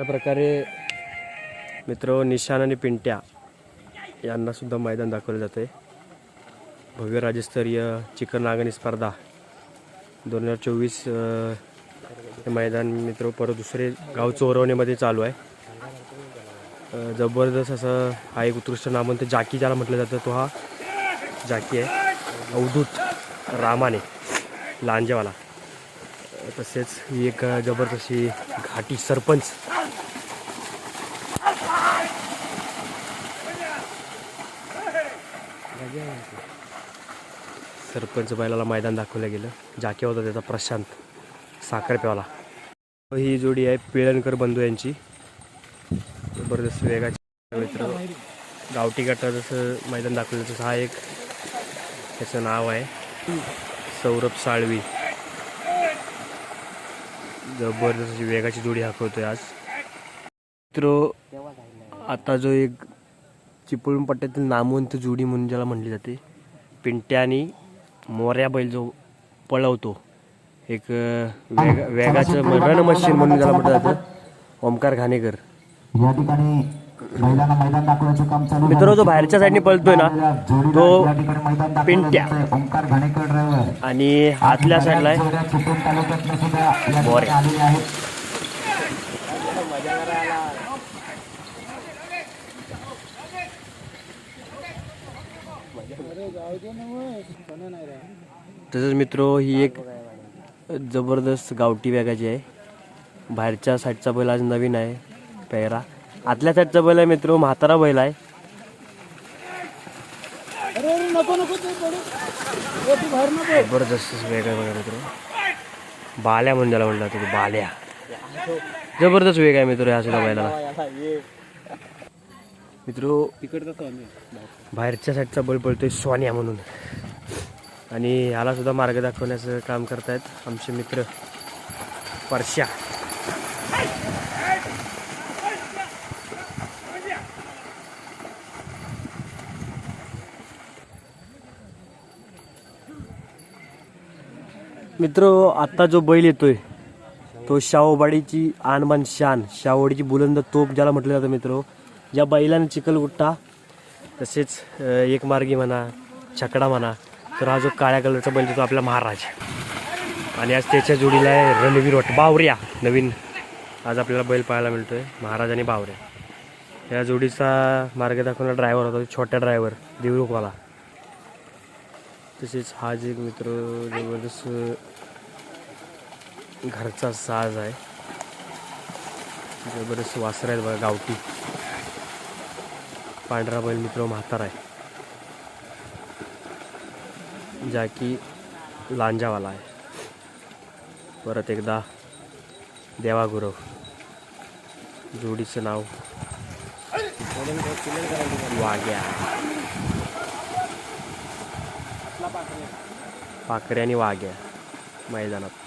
अशा प्रकारे मित्र निशान आणि पिंट्या यांना सुद्धा मैदान दाखवलं जाते भव्य राज्यस्तरीय चिकन नागणी स्पर्धा दोन हजार चोवीस हे मैदान मित्र परत दुसरे गाव चोरवण्यामध्ये चालू आहे. जबरदस्त असं हा एक उत्कृष्ट नामांत जाकी ज्याला म्हटलं जातं तो हा जाकी आहे. अवधूत रामाने लांजेवाला. तसेच ही एक जबरदस्ती घाटी सरपंच सरपंच बैलाला मैदान दाखवलं गेलं. जाके होता त्याचा प्रशांत साखरप्यावाला. ही जोडी आहे पिळणकर बंधू यांची. जबरदस्त वेगाची मित्र. गावठी गटा जसं मैदान दाखवलं तसं हा एक त्याचं नाव आहे. सौरभ साळवी. जबरदस्त वेगाची जोडी हाकवतोय आज. मित्र आता जो एक चिपळूण पट्ट्यातील नामवंत जोडी म्हणून ज्याला म्हणली जाते पिंट्या आणि मोऱ्या बैल जो पळवतो एक वेग वेगाचं रण मशीन म्हणून ज्याला म्हटलं जातं ओमकार घाणेकर. या ठिकाणी मित्र जो बाहेरच्या साईडने पळतोय ना तो पिंट्या. आणि आतल्या साईडला आहे चिपळूण तालुक्यातनं सुद्धा या ठिकाणी बोरे. आलेले आहेत तसंच मित्र ही एक जबरदस्त गावठी बॅगाची आहे. बाहेरच्या साईडचा बैल आज नवीन आहे पेहरा. आतल्या साईडचा बैल आहे मित्र म्हातारा बैल आहे. जबरदस्त वेगळा बघा मित्र. बाल्या म्हणून ज्याला म्हणला जातं बाल्या. जबरदस्त वेग आहे मित्र ह्या सुद्धा बैलाला. मित्र बाहेरच्या साईडचा बैल पळतोय सोन्या म्हणून. आणि ह्याला सुद्धा मार्ग दाखवण्याचं काम करतायत आमचे मित्र परश्या मित्र आत्ता जो बैल येतोय तो शाहूवाडीची आणबान शान शाहूवाडीची बुलंद तोप ज्याला म्हटलं जातं मित्र ज्या बैलाने चिखलगुट्टा तसेच एक मार्गी म्हणा छकडा म्हणा तर हा जो काळ्या कलरचा बैल तो आपला महाराज. आणि आज त्याच्या जोडीला आहे रणवीर वट बावऱ्या नवीन आज आपल्याला बैल पाहायला मिळतो आहे महाराज आणि बावऱ्या. या जोडीचा मार्ग दाखवणारा ड्रायव्हर होता छोट्या छोटा ड्रायव्हर देवरुखवाला तसेच हा जे एक मित्र जबरदस्त घरचा साज आहे. जबरदस्त वासर आहेत बघा गावठी. पांढरा बैल मित्र म्हातारा आहे. ज्या की लांजावाला आहे. परत एकदा देवागुरव जोडीचं नाव वाग्या पाकऱ्या आणि वाघ्या मैदानात.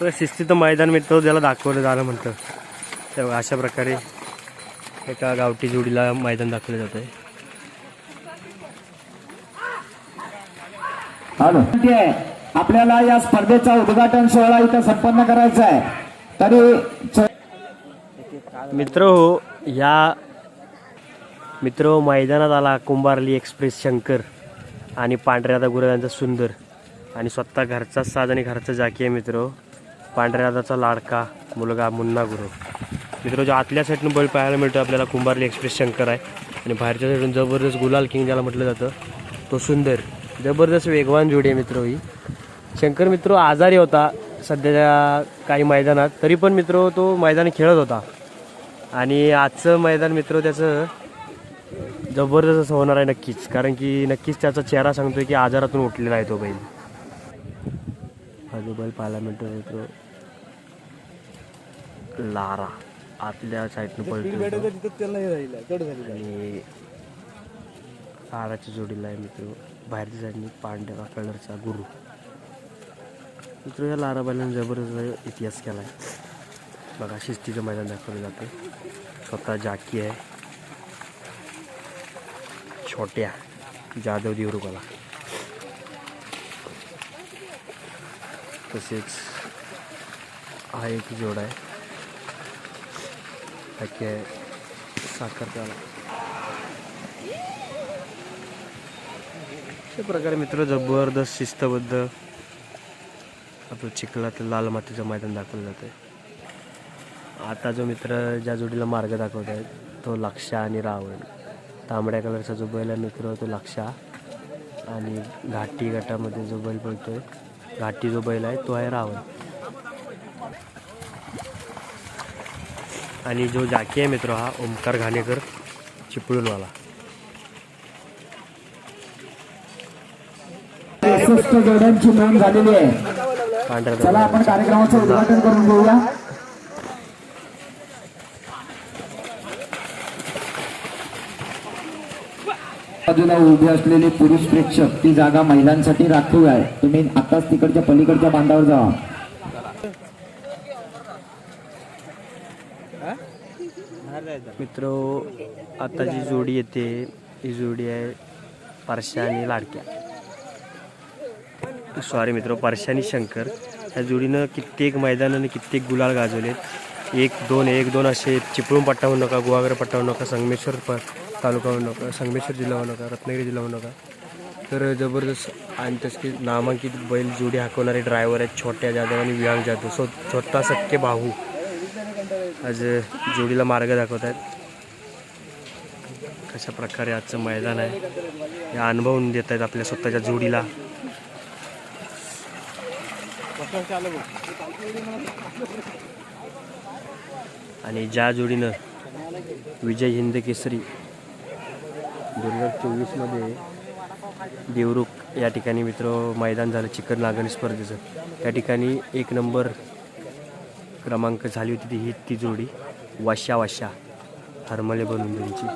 तर शिस्तीचं मैदान मित्र ज्याला दाखवलं जाणं म्हणतं. तेव्हा अशा प्रकारे एका गावठी जोडीला मैदान दाखवलं जातं आहे हॅलो. आपल्याला या स्पर्धेचा उद्घाटन सोहळा इथं संपन्न करायचा आहे. तरी मित्र हो या मित्र हो, मैदानात आला कुंभारली एक्सप्रेस शंकर आणि पांढऱ्या दादा गुरु यांचा सुंदर आणि स्वतः घरचा साज आणि घरचा जाकी आहे मित्र पांढऱ्यादाचा पांढऱ्या लाडका मुलगा मुन्ना गुरु. मित्र जो आतल्या साईडनं बैल पाहायला मिळतो आपल्याला कुंभारली एक्सप्रेस शंकर आहे. आणि बाहेरच्या साईडून जबरदस्त गुलाल किंग ज्याला म्हटलं जातं तो सुंदर जबरदस्त वेगवान जोडी आहे मित्र ही. शंकर मित्र आजारी होता सध्याच्या काही मैदानात तरी पण मित्र तो मैदान खेळत होता. आणि आजचं मैदान मित्र त्याचं जबरदस्त असं होणार आहे नक्कीच कारण की नक्कीच त्याचा चेहरा सांगतोय की आजारातून उठलेला आहे तो बैल. हा जो बैल पाहायला मिळतो मित्र लारा. आतल्या साईडनं पळतो आणि लाराच्या जोडीला आहे मित्र बाहेरच्या साईडने पांढऱ्या कलरचा गुरु. मित्र या लारा बैलाने जबरदस्त इतिहास केला आहे बघा शिस्तीचं मैदान दाखवलं जाते स्वतः जाकी आहे. छोट्या. जाधव देवरुगाला तसेच हा एक जोड आहे. बाकी आहे अशा प्रकारे मित्र जबरदस्त शिस्तबद्ध आपलं चिखलात लाल मातीचं मैदान दाखवलं जातं आता जो मित्र ज्या जोडीला मार्ग दाखवत आहे तो लक्षा आणि रावण तांबड्या कलरचा जो बैल आहे मित्र तो लक्षा आणि घाटी गटामध्ये जो बैल पळतोय घाटी जो बैल आहे तो आहे रावण आणि जो जाकी आहे मित्र हा ओमकार घाणेकर चिपळूणवाला. त्रेसष्ट जोड्यांची नोंद झालेली आहे. पांढऱ्या चला आपण कार्यक्रमाचं उद्घाटन करून घेऊया. बाजूला उभे असलेले पुरुष प्रेक्षक ती जागा महिलांसाठी राखीव आहे. तुम्ही आताच तिकडच्या पलीकडच्या बांधावर जावा मित्र आता जी जोडी येते ही जोडी आहे परशा आणि लाडक्या. सॉरी मित्र परशा आणि शंकर. ह्या जोडीनं कित्येक मैदान आणि कित्येक गुलाल गाजवलेत. एक दोन एक दोन असे चिपळूण पट्टा होऊ नका गुहागर पट्टा होऊ नका संगमेश्वर प तालुका होऊ नका संगमेश्वर जिल्हा होऊ नका रत्नागिरी जिल्हा होऊ नका. तर जबरदस्त आणि तसे नामांकित बैल जोडी हाकवणारे ड्रायव्हर आहेत छोट्या जाधव आणि विहांग जाधव. सो छोटा सक्के भाऊ. आज जोडीला मार्ग दाखवत आहेत. कशा प्रकारे आजचं मैदान आहे हे अनुभवून देत आहेत आपल्या स्वतःच्या जोडीला. आणि ज्या जोडीनं विजय हिंद केसरी दोन हजार चोवीसमध्ये देवरुख या ठिकाणी मित्र मैदान झालं चिकन लागणी स्पर्धेचं. त्या ठिकाणी एक नंबर क्रमांक झाली होती ती ही ती जोडी. वाशा वाशा. हरमले बनून त्यांची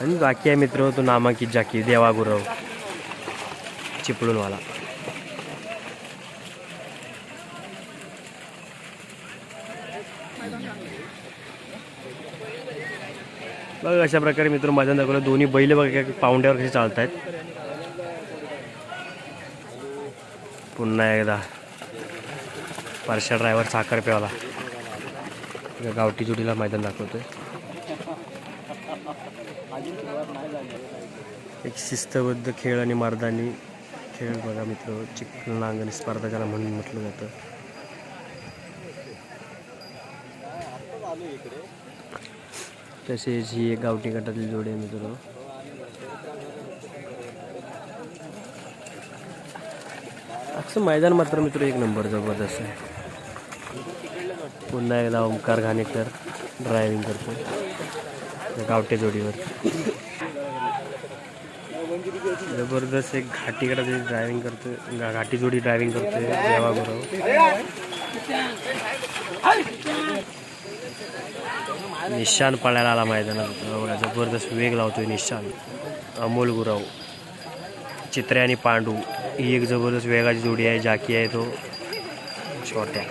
आणि बाकी आहे मित्र तो नामांकित जाकी देवागुरव. चिपळूनवाला चिपळूणवाला. बघ अशा प्रकारे मित्र माझ्या दाखवलं. दोन्ही बैल बघा पाहुंड्यावर कसे चालत आहेत पुन्हा एकदा. परशा ड्रायव्हर साखर प्यावला गावठी जोडीला मैदान दाखवतोय. एक शिस्तबद्ध खेळ आणि मारदानी खेळ बघा मित्र. चिखल नांगण स्पर्धा ज्याला म्हणून म्हटलं जातं. तसेच ही एक गावठी गटातील जोडी आहे मित्र. असं मैदान मात्र मित्र एक नंबर जबरदस्त आहे. पुन्हा एकदा ओंकार घाणेकर ड्रायव्हिंग करतो गावटे जोडीवर. जबरदस्त एक घाटीकडे जे ड्रायव्हिंग करतो घाटी जोडी ड्रायव्हिंग करतोय देवा गुरव निशान पळायला आला मैदानात. बघा, जबरदस्त वेग लावतोय निशान. अमोल गुरव चित्रे आणि पांडू ही एक जबरदस्त वेगाची जोडी आहे जाकी आहे तो. छोट्या.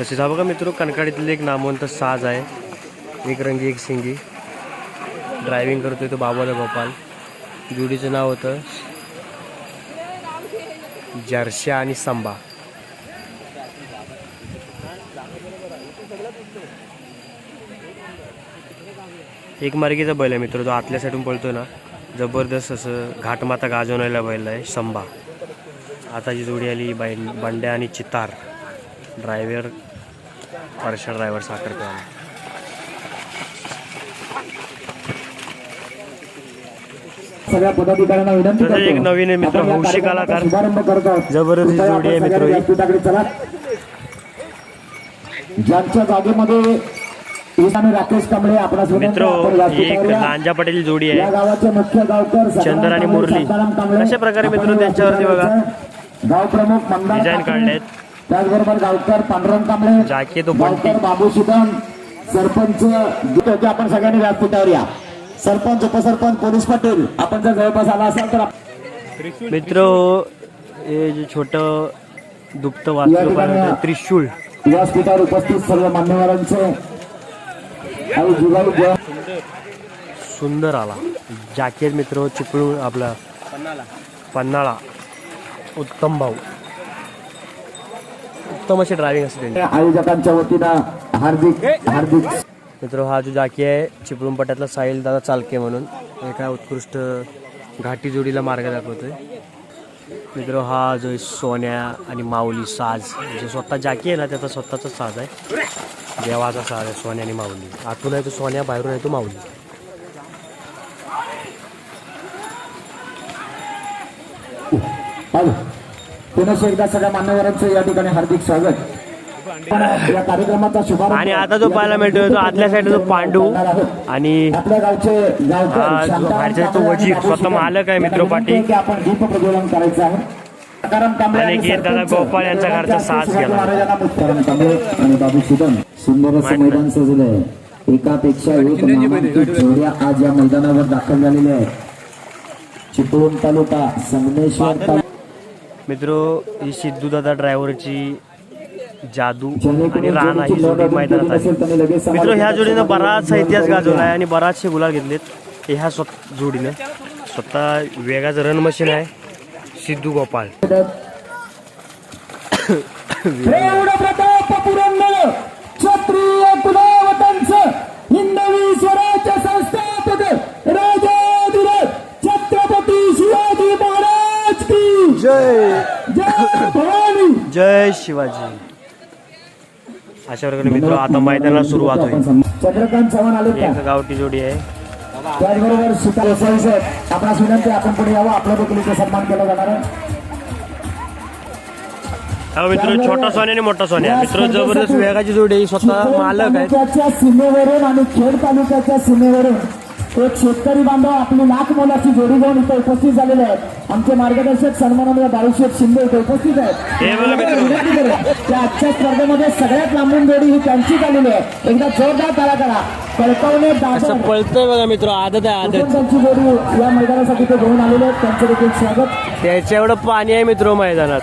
तसेच हा बघा मित्र कणकाडीतील एक नामवंत साज आहे. एक रंगी एक सिंगी. ड्रायव्हिंग करतोय तो बाबाला गोपाल. जोडीचं नाव होतं जर्शा आणि संबा एक मार्गीचा बैल आहे मित्र जो आतल्या साईडून पळतोय ना जबरदस्त असं घाटमाता गाजवणारा बैल आहे संभा. आता जी जोडी आली बाई बंड्या आणि चितार. ड्रायव्हर परशा ड्रायव्हर साखर तसं एक नवीन मित्र, हौशी कलाकार. आहोत. जबरदस्त जोडी आहे मित्र ज्यांच्या जागेमध्ये राकेश कांबळे आपला मित्र एक लांजा पटेल जोडी आहे गावाचे मुख्य गावकर चंदन आणि मुरली. अशा प्रकारे मित्र त्यांच्यावरती बघा. गाव प्रमुख डिझाईन कांबळे, काढलेत. त्याचबरोबर गावकर पांडुरंग कांबळे. गावकर बाबू सुदाम सरपंच होते आपण सगळ्यांनी व्यासपीठावर या. सरपंच उपसरपंच पोलीस पाटील आपण जर जवळपास आला असाल तर मित्र हे जे छोटं दुप्त त्रिशूळ. व्यासपीठावर उपस्थित सर्व मान्यवरांचे सुंदर आला. जॅकेट मित्र चिपळूण आपला पन्हाळा उत्तम भाऊ. उत्तम अशी ड्रायव्हिंग असते त्यांची. आयोजकांच्या वतीनं हार्दिक हार्दिक मित्र हा जो जाकी आहे चिपळूण पट्ट्यातला साहिल दादा चालके म्हणून. एका उत्कृष्ट घाटी जोडीला मार्ग दाखवतोय. मित्र हा जो आहे सोन्या आणि माऊली साज. जो स्वतः जाकी आहे ना त्याचा स्वतःचा साज आहे. देवाचा साज आहे सोन्या आणि माऊली. आतून आहे तो सोन्या बाहेरून आहे तो माऊली. हॅलो पुन्हा एकदा सगळ्या मान्यवरांचं या ठिकाणी हार्दिक स्वागत. या कार्यक्रमाचा शुभारंभ आणि आता जो पाहायला मिळतोय तो आतल्या साईडला जो पांडू. आणि आपल्या गावचे तो वजीर, आणि स्वतः मालक आहे मित्र यांना पाटी. विनंती आहे की आपण दीप प्रज्वलन करायचं आहे. दादा गोपाळ यांचा घरचा आणि बाबू सुंदर असं मैदान सजलंय. एकापेक्षा एक नामांकित जोड्या आज या मैदानावर दाखल झालेल्या आहेत. चिपळूण तालुका संगमेश्वर तालुका मित्र ही सिद्धू दादा ड्रायव्हरची जादू आणि राणा ही जोडी मैदानात केली आली. मित्र ह्या जोडीनं बराचसा इतिहास गाजवला आहे आणि बराचसे गुलाल घेतलेत. ह्या स्वत जोडीनं स्वतः वेगाचं रन मशीन आहे. सिद्धू गोपाळ एवढं क्षत्रिय कुलावतांचं हिंदवी स्वराज जय. जय भवानी. जय शिवाजी. अशा प्रकारे मित्र आता मैदानाला सुरुवात होईल. चंद्रकांत चव्हाण आले एक गावठी जोडी आहे. त्याचबरोबर सुता गोसावी साहेब आपणास विनंती आहे, आपण पुढे यावं. आपल्या इथे सन्मान केला जाणार आहे. हा मित्र छोटा सोन्या आणि मोठा सोन्या. मित्र जबरदस्त वेगाची जोडी आहे. स्वतः मालक तालुक्याच्या सीमेवरून आणि खेड तालुक्याच्या सीमेवरून एक शेतकरी बांधव आपली लाख मोलाची जोडी घेऊन इथे उपस्थित झालेले आहेत आमचे मार्गदर्शक सन्माननीय बाळूशेठ शिंदे इथे उपस्थित आहेत हे. विनंती त्या आजच्या स्पर्धेमध्ये सगळ्यात लांबून जोडी ही त्यांचीच आलेली आहे एकदा जोरदार तारा करा कळकवणे पळतंय बघा मित्र आदत आहे आदत त्यांची जोडी या मैदानासाठी ते घेऊन आलेले आहेत त्यांचे देखील स्वागत त्याच्या एवढं पाणी आहे मित्र मैदानात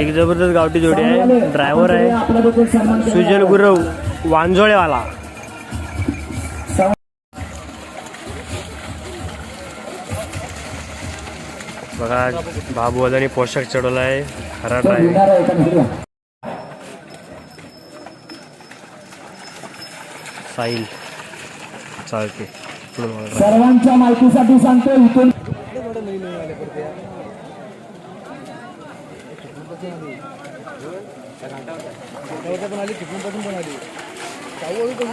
एक जबरदस्त गावठी जोडी आहे. ड्रायव्हर आहे. सुजल. गुरव वांजोळेवाला. बघा बाबू आणि पोशाख चढवला आहे. खरा तो ड्रायव्हिंग घेणार पुढं बघा. सर्वांच्या माहितीसाठी सांगतो इथून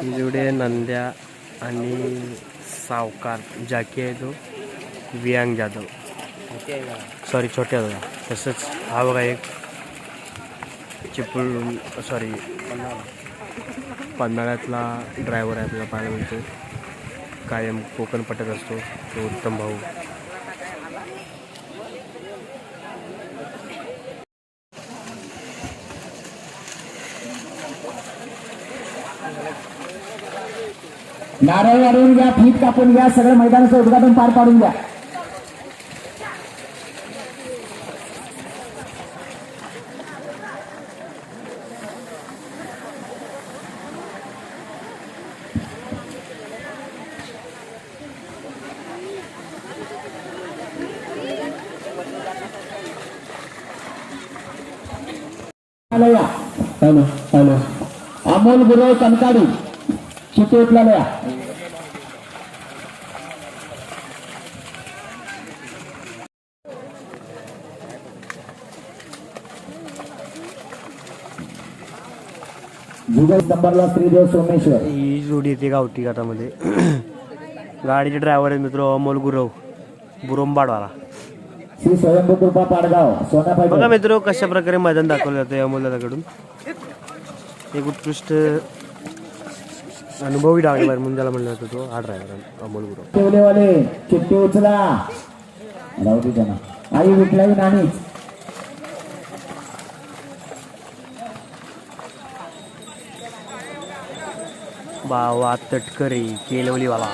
ही जोडी नंद्या आणि सावकार जाकी आहे तो. वियांग जाधव. सॉरी छोट्या दादा तसंच हा बघा एक चिपळूण सॉरी पन्हाळ्यातला ड्रायव्हर आहे आपल्याला पाहायला मिळतो कायम कोकण पटत असतो तो उत्तम भाऊ. नारळ वाढवून घ्या फीत कापून घ्या सगळं मैदानाचं उद्घाटन पार पाडून द्या. हॅलो या हॅलो हॅलो अमोल गुरव कनकाडी चितोटला या जुगल नंबरला श्रीदेव सोमेश्वर ही जोडी येते गावठी घाटामध्ये गाडीचे ड्रायव्हर आहेत मित्र अमोल गुरव बुरंबाडवाला श्री स्वयंभू कृपा पाडगाव सोना बघा पाहिजे मित्र कशा प्रकारे मैदान दाखवलं जातं अमोल दादाकडून एक उत्कृष्ट अनुभवी ड्रायव्हर म्हणून ज्याला म्हणलं जातं तो हा ड्रायव्हर अमोल गुरव. ठेवलेवाले चिठ्ठी उचला. राहू दे त्यांना. आई बावा तटकरे केलवलीवाला.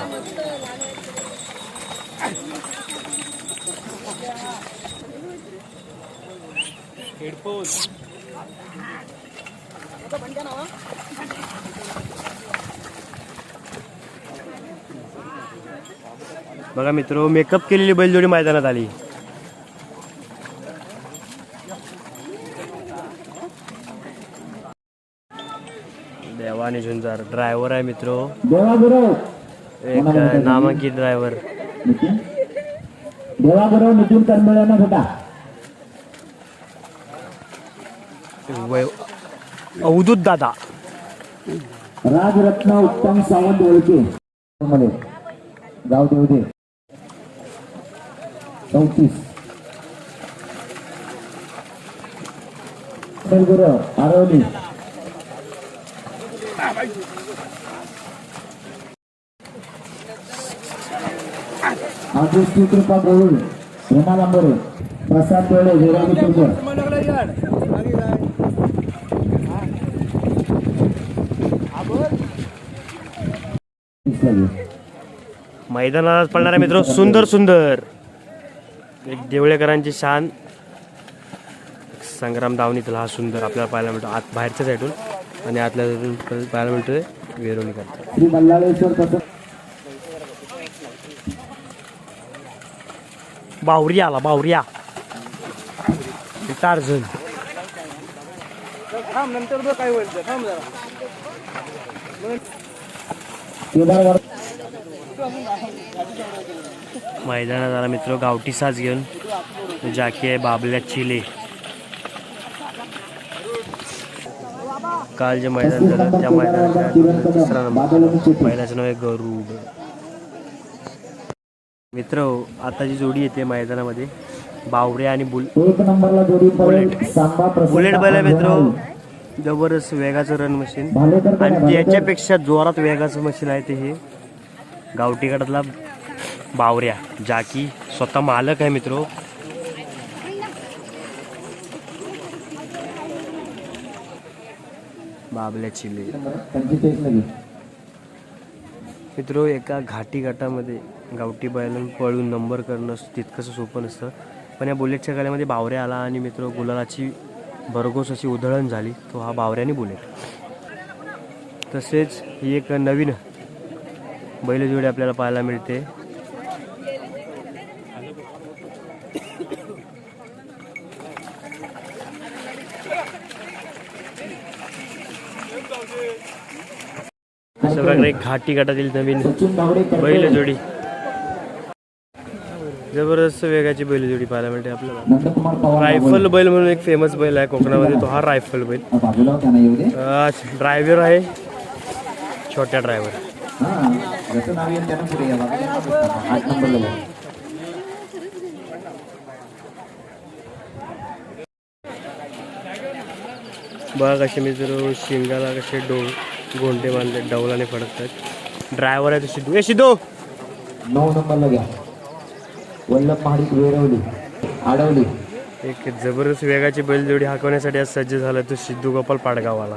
बघा मित्र मेकअप केलेली बैलजोडी मैदानात आली. देवाने झुंजार. ड्रायव्हर आहे मित्र. एक नामांकित ड्रायव्हर नितीन देवागुरव नितीन करंबळ्यांना वय अवधूत दादा राजरत्न उत्तम सावंत ओळखे. मध्ये. गाव देऊ दे. चौतीस. गुरु आरवली. आदेश कृपा गवळी हेमा लांबोरे प्रसाद पेळे विराजी तुझं मैदानात पडणारा मित्र सुंदर सुंदर. एक देवळेकरांची शान. संग्राम दावणीतला हा सुंदर आपल्याला पाहायला मिळतो. आत बाहेरच्या साईडून आणि आतल्या साईडून पाहायला मिळतोय मल्लाळेश्वर कसं? बावरी आला बावरिया टार्झन केदार वर मैदानात आला मित्र गावठी साज घेऊन जाकी आहे बाबल्या चिले. काल जे मैदान झालं त्या मैदानाचा नंबर पहिल्याचं नाव आहे गरुड. मित्र आता जी जोडी येते मैदानामध्ये बावरे आणि बुल प्रसन्न बुलेट. बैल मित्र अंजनाळी. जबरदस्त वेगाचं रन मशीन? आणि भालेकर? त्याच्यापेक्षा जोरात वेगाचं मशीन आहे ते हे. गावठी गटातला बावऱ्या ज्या की स्वतः मालक आहे मित्र. बाबल्या चिले. मित्र एका घाटी घाटामध्ये गावठी बैलांना पळून नंबर करणं तितकंसं सोपं नसतं. पण या बुलेटच्या गाड्यामध्ये बावऱ्या आला आणि मित्र गुलालाची भरघोस अशी उधळण झाली. तो हा बावऱ्याने बुलेट. तसेच ही एक नवीन बैलजोडी आपल्याला पाहायला मिळते अशा प्रकारे एक घाटी गटातील नवीन करते. बैलजोडी जबरदस्त वेगाची बैलजोडी पाहायला मिळते आपल्याला. रायफल बैल म्हणून एक फेमस बैल आहे कोकणामध्ये तो हा रायफल बैल. ड्रायव्हर आहे. छोट्या ड्रायव्हर. बघा कसे मित्र शिंगाला कसे डो गोंडे बांधले डौलाने फडकतात. ड्रायव्हर आहे तो सिद्धू. ए सिद्धू! नऊ नंबरला घ्या. वल्लभ महाडिक वेरवली आडवली. एक जबरदस्त वेगाची बैलजोडी हाकवण्यासाठी आज सज्ज झाला तो सिद्धू गोपाल पाडगाववाला.